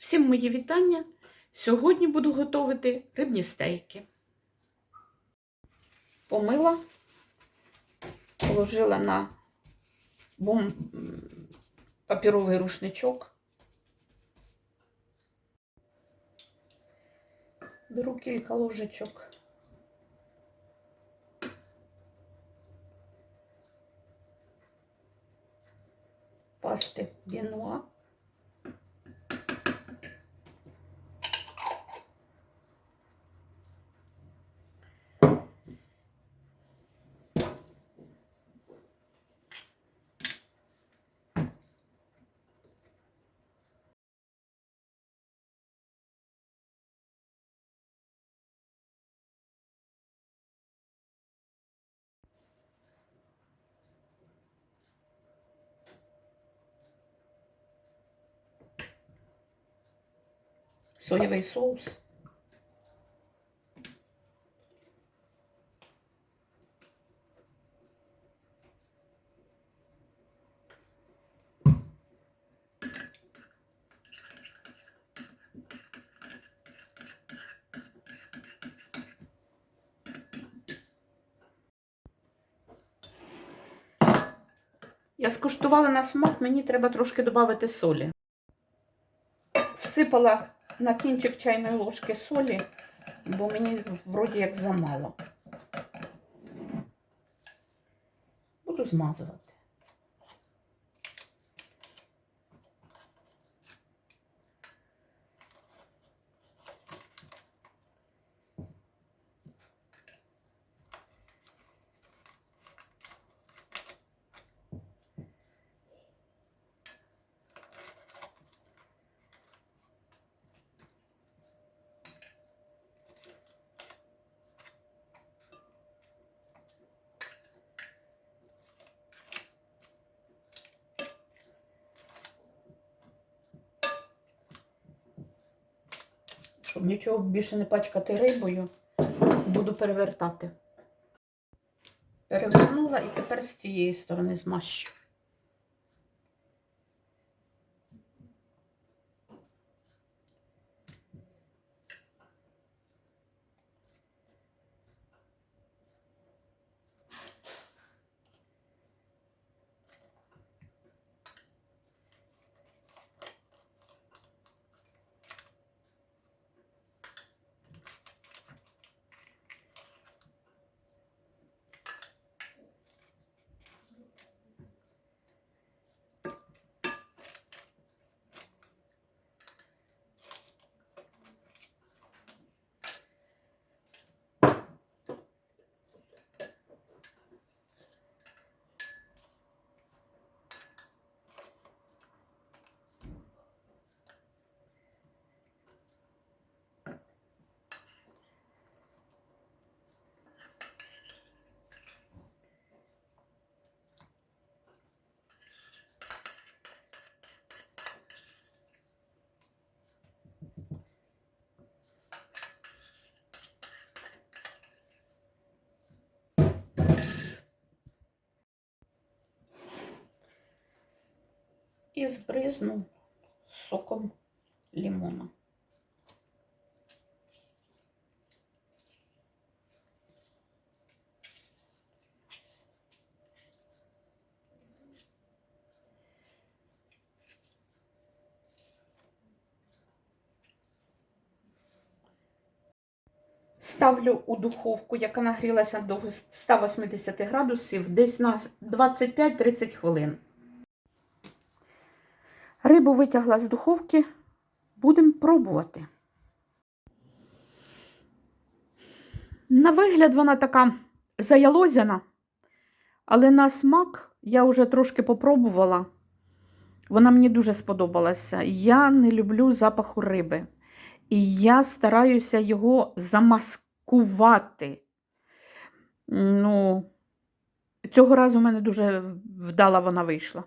Всім мої вітання. Сьогодні буду готувати рибні стейки. Помила, положила на бом... папіровий рушничок. Беру кілька ложечок. Пасти бінуа. Соєвий соус. Я скуштувала на смак, мені треба трошки додати солі. Всипала на кінчик чайної ложки солі, бо мені вроді як замало. Буду змазувати. Щоб нічого більше не пачкати рибою, буду перевертати. Перевернула і тепер з цієї сторони змащу. І збризну соком лимона. Ставлю у духовку, яка нагрілася до 180 градусів, десь на 25-30 хвилин. Рибу витягла з духовки, будемо пробувати. На вигляд вона така заялозяна, але на смак я вже трошки попробувала. Вона мені дуже сподобалася. Я не люблю запаху риби. І я стараюся його замаскувати. Ну, цього разу в мене дуже вдала вона вийшла.